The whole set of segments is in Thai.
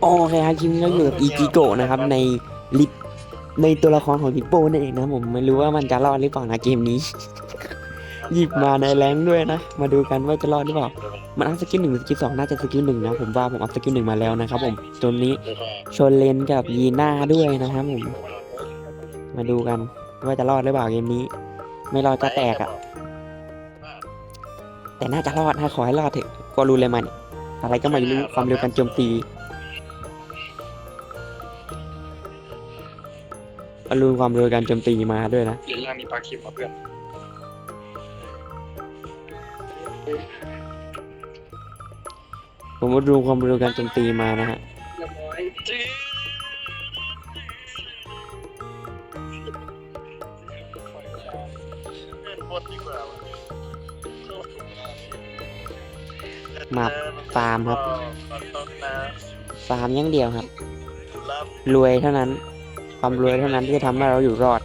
โอเคครับคลิปนี้เราอยู่กับอีกิโกะนะครับในลิปในตัวละครของฮิปโปนั่นเองนะผมไม่รู้ว่ามันจะรอดหรือเปล่านะเกมนี้ หยิบมาในแรงด้วยนะ มาดูกันว่าจะรอดหรือเปล่ามันอัพสกิลหนึ่งสกิลสองน่าจะสกิลหนึ่งนะผมว่าผมอัพสกิลหนึ่งมาแล้วนะครับผมตัวนี้ชนเลนกับยีน่าด้วยนะครับผม มาดูกันว่าจะรอดหรือเปล่าเกมนี้ ไม่รอดจะแตกอะ่ะ แต่น่าจะรอดนะขอให้รอดเถอะก็รู้เลยมันอะไรก็ไม่รู้ความเร็วการโจมตี อรุณความเร็วการโจมตีมาด้วยนะเรียนล่างมีปลาคิมมาเพื่อนผมว่าดูความเร็วการโจมตีมานะฮะจีหมดดีกว่ามาฟาร์มครับต้นนะฟาร์มอย่างเดียวครับรับรวยเท่านั้น ความรวยเท่านั้นที่จะทำให้เราอยู่รอด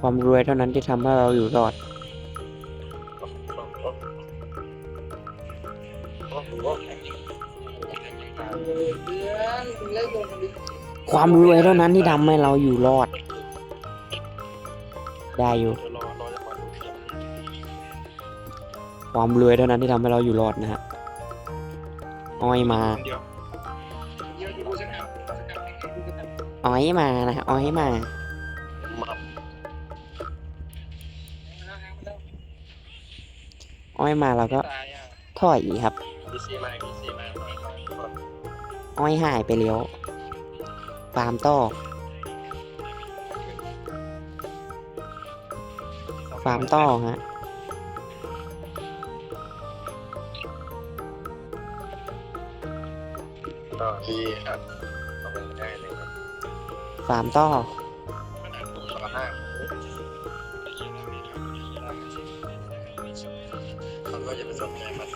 ความรวยเท่านั้นที่ทำให้เราอยู่รอด ความรวยเท่านั้นที่ทำให้เราอยู่รอด ได้อยู่ ความรวยเท่านั้นที่ทำให้เราอยู่รอดนะฮะอ้อยมา เดียวอ้อยมานะฮะอ้อยมามาอ้อยมาเราก็ตายอะถอยครับดีซีมาดีซีมาอ้อยหายไปแล้วฟาร์มต่อฟาร์มต่อฮะ ต่อดีครับเอาไปได้เลยครับฟาร์มต่อมันอ่านตัวสองห้ามันก็จะไปสนใจมัน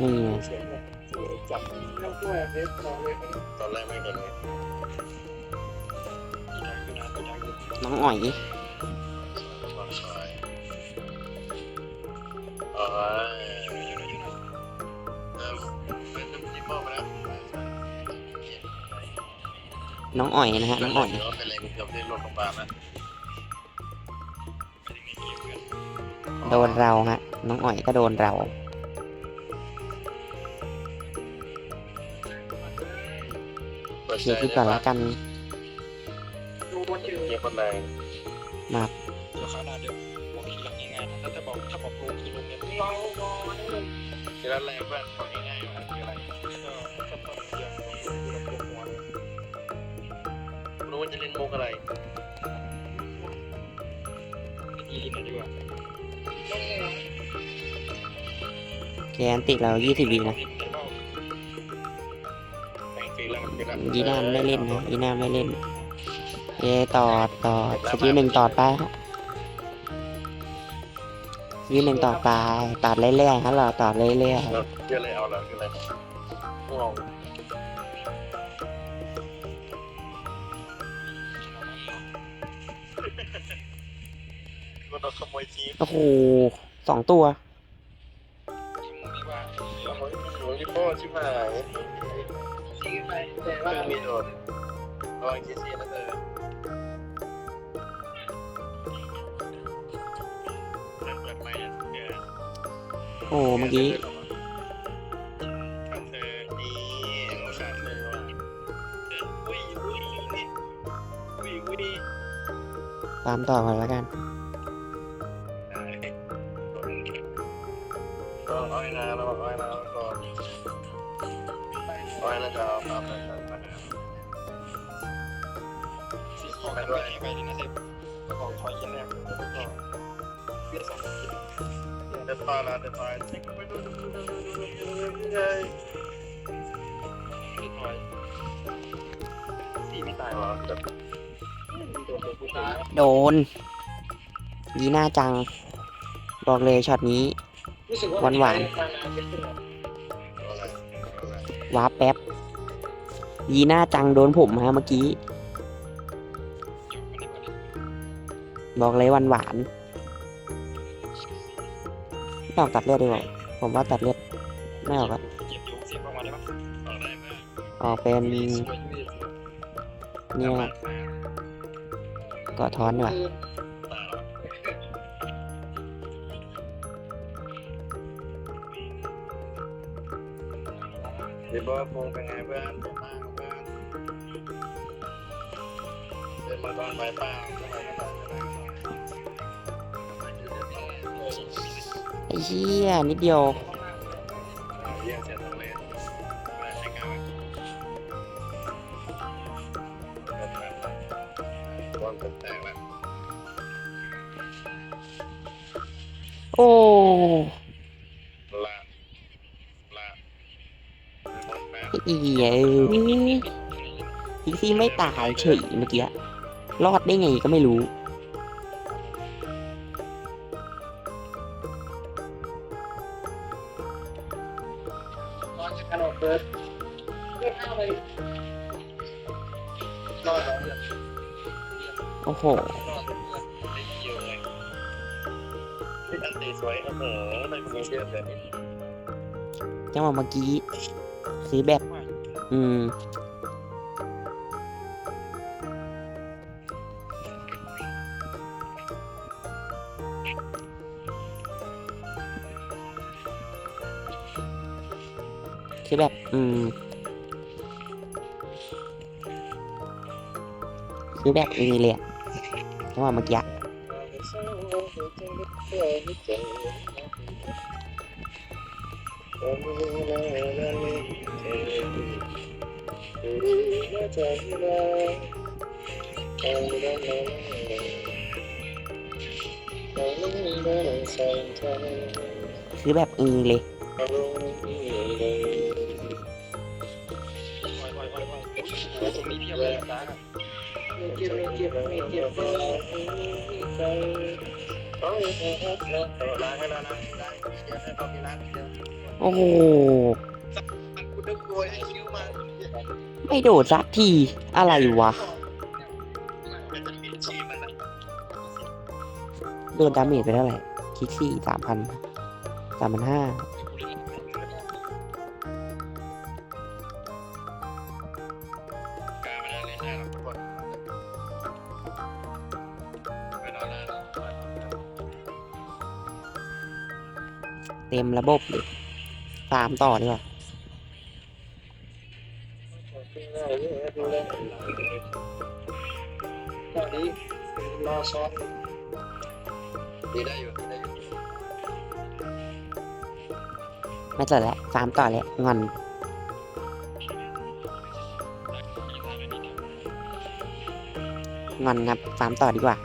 นี่ไงจับตอนแรกไม่เห็นเลยน้องอ่อยความชายเออเอ น้องอ่อยนะฮะน้องอ่อยเป็นอะไรเกือบได้รถโรงพยาบาลนะโดนเราฮะ น้องอ่อยก็โดนเราเชียร์ที่ก่อนละกันเกียร์คนไหนมาเดี๋ยวข้างหน้าเดี๋ยวบอกทีหลังง่ายๆนะถ้าถ้าบอกถ้าบอกลงคือลงเนี่ยทีละแรกเพื่อนบอกง่ จะเล่นมุกอะไรดีๆหน่อยดีกว่าแกนติเรา20วินะยีน่าไม่เล่นนะยีน่าไม่เล่น เอต่อต่อสกิลหนึ่งต่อไปฮะสกิลหนึ่งต่อไปตัดเรื่อยๆฮะเราตัดเรื่อยเราเยอะเลยเอาแล้วคืออะไรงง ก็ต้องขโมยจีบๆโอ้โหสองตัว ขโมยหนูริโป้ชิบหายเพิ่งมีโดนระวังจีซีนะเธอเปิดไมค์เดี๋ยวโอ้โหเมื่อกี้ขาดเธอนี่ขาดเธอว่ะอุ้ยอุ้ยอุ้ยอุ้ย ตามต่อก่อนแล้วกัน ยวตายละเดี๋ยวตายเช็คไปดูดูดูดูดูดูดูเฮ้ยหน่อยสี่ไม่ตายวะแบบโดนผู้ชายโดน ยีน่าจัง บอกเลยช็อตนี้หวานหวาน ว้าร์ปแป๊บ ยีหน้าจังโดนผมฮะเมื่อกี้ บอกเลยหวานหวาน ไม่ออกตัดเลือดดีกว่าผมว่าตัดเลือดไม่ออกอะเก็บยุงเสียบออกมาได้ปะออกได้ไหมออกเป็นสวยอยู่ดิเนี่ยเกาะท้อนดีกว่าตายแล้วพี่บอสพงเป็นไงเพื่อนเป็นบ้างเพื่อนเดินมาตอนบ่ายเปล่า เหี้ยนิดเดียวเยี่ยมเสียทางเลยไม่ใช่งานวางแตกแล้วโอ้ลาลาหมดแม่ไอ้เหี้ยพิกซี่ไม่ตายเฉยเมื่อกี้ รอดได้ไงก็ไม่รู้ โดดเปิดเพื่อเข้าไปรอดแล้วเนี่ยโอ้โห รอดเลยไม่เกี่ยวเลยพี่อันตีสวยโอ้โหในมือเยอะเลยจังหวะเมื่อกี้ ซื้อแบบ อืม คือแบบ อืม คือแบบนี้เลยอะจังหวะเมื่อกี้คือแบบอือเลย ตรงนี้เทียบเลยนะเทียบเทียบเทียบล้างให้แล้วนะล้างเดี๋ยวให้เขามีล้างเดี๋ยวโอ้โหคุณนึกโวยให้คิ้วมาไม่โดดสักทีอะไรวะมันจะมีชีมันนะโดนดาเมจไปเท่าไหร่คลิกซี่สามพันสามพันห้า ต็มระบบเลยตามต่อดีกว่าตอนนี้รอซ้อนดีได้อยู่ดีได้อยู่ไม่สนแล้วฟาร์มต่อแล้วงอนงอนครับฟาร์มต่อดีกว่า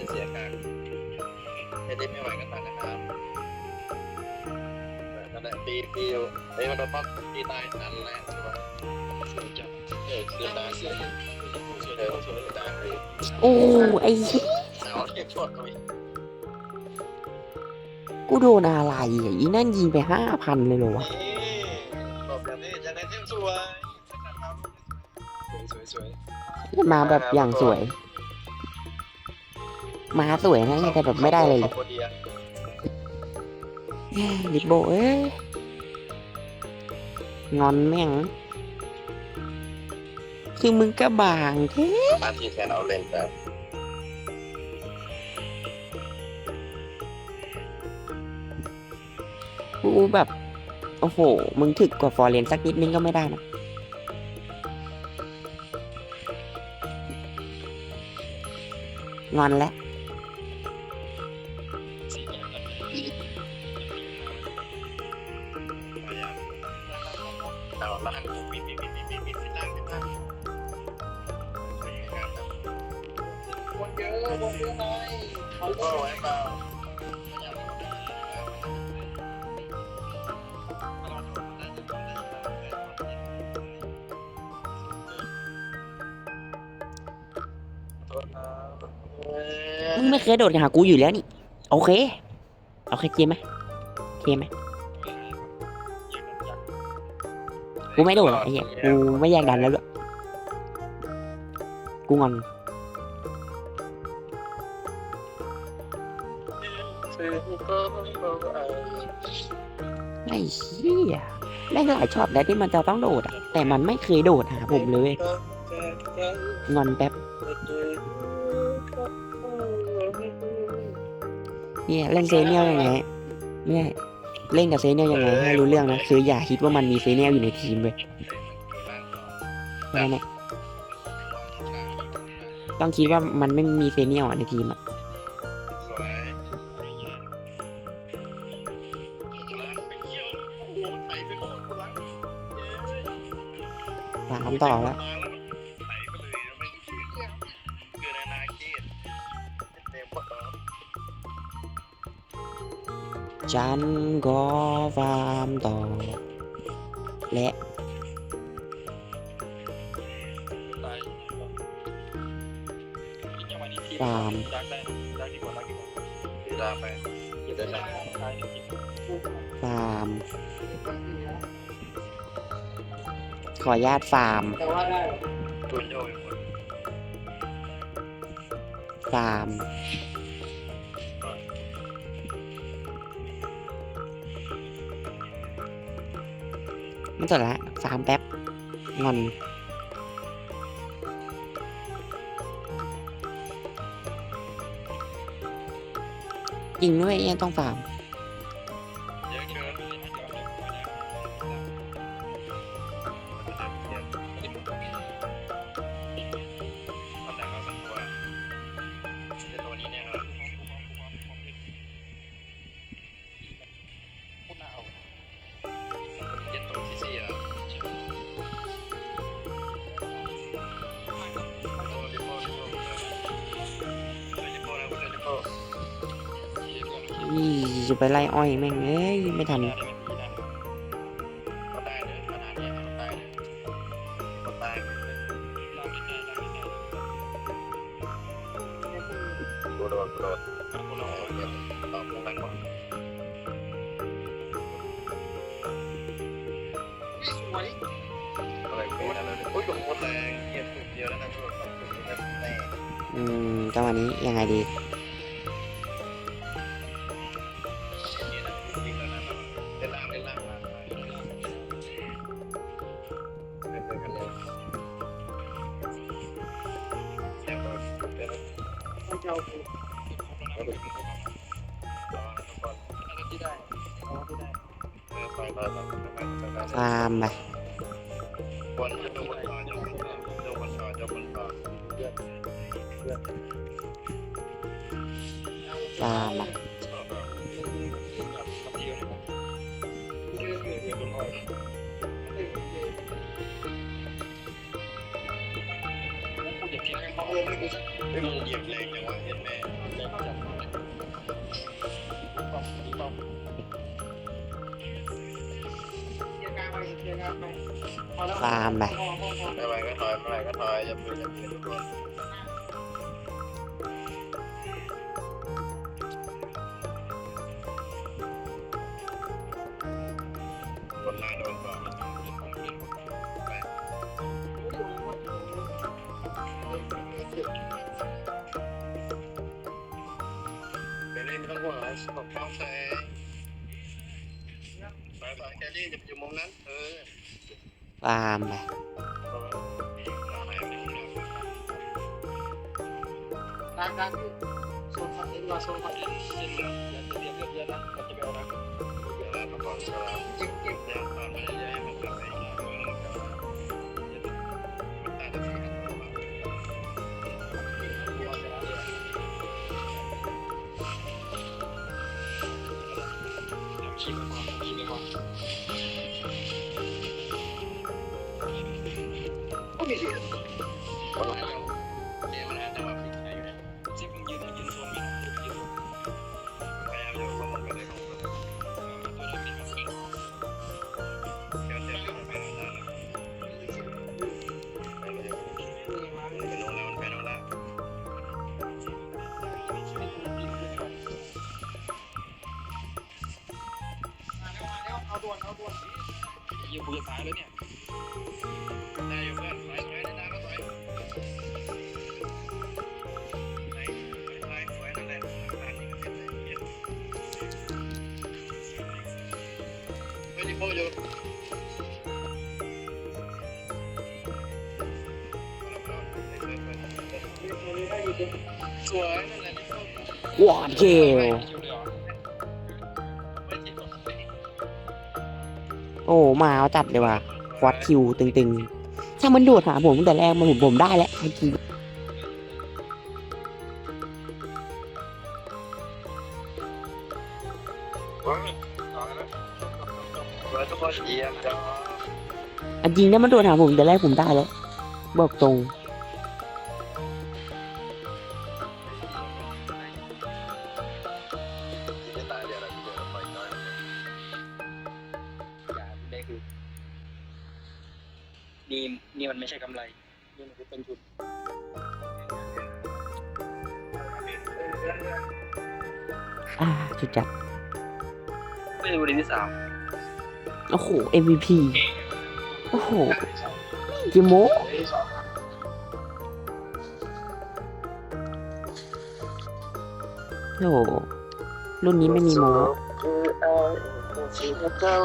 จะเสียการแค่ได้ไม่ไหวก็ตัดนะครับนั่นแหละปีปีอยู่เฮ้ยมันโดนปั๊บปีตายนั่นแหละใช่ไหมจับเออเสียดายเสียเสียดายเสียดายเลยโอ้ไอ้เหี้ยเอาเก็บช็อตก็มีกูโดนอะไรอะอีนั่นยิงไปห้าพันเลยเหรอวะนี่บอกแบบนี้จะได้เที่ยวสวยสวยสวยมาแบบอย่างสวย มาสวยนะแต่แบบไม่ได้เลยเลยลิโบเอ้ยงอนแม่ง คือมึงก็บางแท้มาที่แทนเอาเล่นแบบกูแบบ โอ้โห มึงถึกกว่าฟอร์เรนสักนิดนึงก็ไม่ได้นะงอนแล้ว มึงไม่เคยโดดหากูอยู่แล้วนี่ โอเค โอเคเกมไหมเกมไหมกูไม่โดดหรอกไอ้เหี้ยกูไม่อยากดันแล้วด้วยกูงอนไอ้เหี้ยแม่งหลายช็อตแล้วที่มันจะต้องโดดอะแต่มันไม่เคยโดดหาผมเลย งอนแป๊บ เนี่ยเล่นเซเนียลยังไงเนี่ยเล่นกับเซเนียลยังไงให้รู้เรื่องนะ คืออย่าคิดว่ามันมีเซเนียลอยู่ในทีมเลยนั่นแหละต้องคิดว่ามันไม่มีเซเนียลอะในทีมอะสวยสามต่อแล้ว ฉันก็ฟาร์มต่อ และฟาร์มฟาร์ม ขออนุญาตฟาร์มฟาร์ม ไม่จดละฟาร์มแป๊บงอนจริงด้วยยังต้องฟาร์ม จะไปไล่อ้อยแม่งเอ้ยไม่ทันโดดโดดตอบกันก่อนอะไรโค ไปไปไปไปฟามไปตามไปไม่มึงเหยียบแรงจังวะเห็นไหม ฟาร์มไป ไม่ไหวก็ถอยไม่ไหวก็ถอยอย่าปืนอย่าปืนทุกคน ฟาร์มไปดังดังโซนฟันเองว่าโซน ฟันเโมอยู่สวยนั่นแหละวอดเคลโอ้มาเอาจัดเลยว่ะควอดคิวตึงๆ ถ้ามันโดดหาผมตั้งแต่แรกมันผมผมได้แล้วไอ้ที ทุกคนเยี่ยมจ้าอันจริงถ้ามันโดดหาผมแต่แรกผมได้แล้ว บอกตรงไม่ตายเดี๋ยวเราจะเดินไปน้อยอย่าได้คือนี่นี่มันไม่ใช่กำไรนี่มันคือต้นทุนอ่าจุดจัดไม่รู้เลยที่สาม โอ้โห MVP โอ้โหเกมโมโอ้โหรุ่นนี้ไม่มีโมเจ้า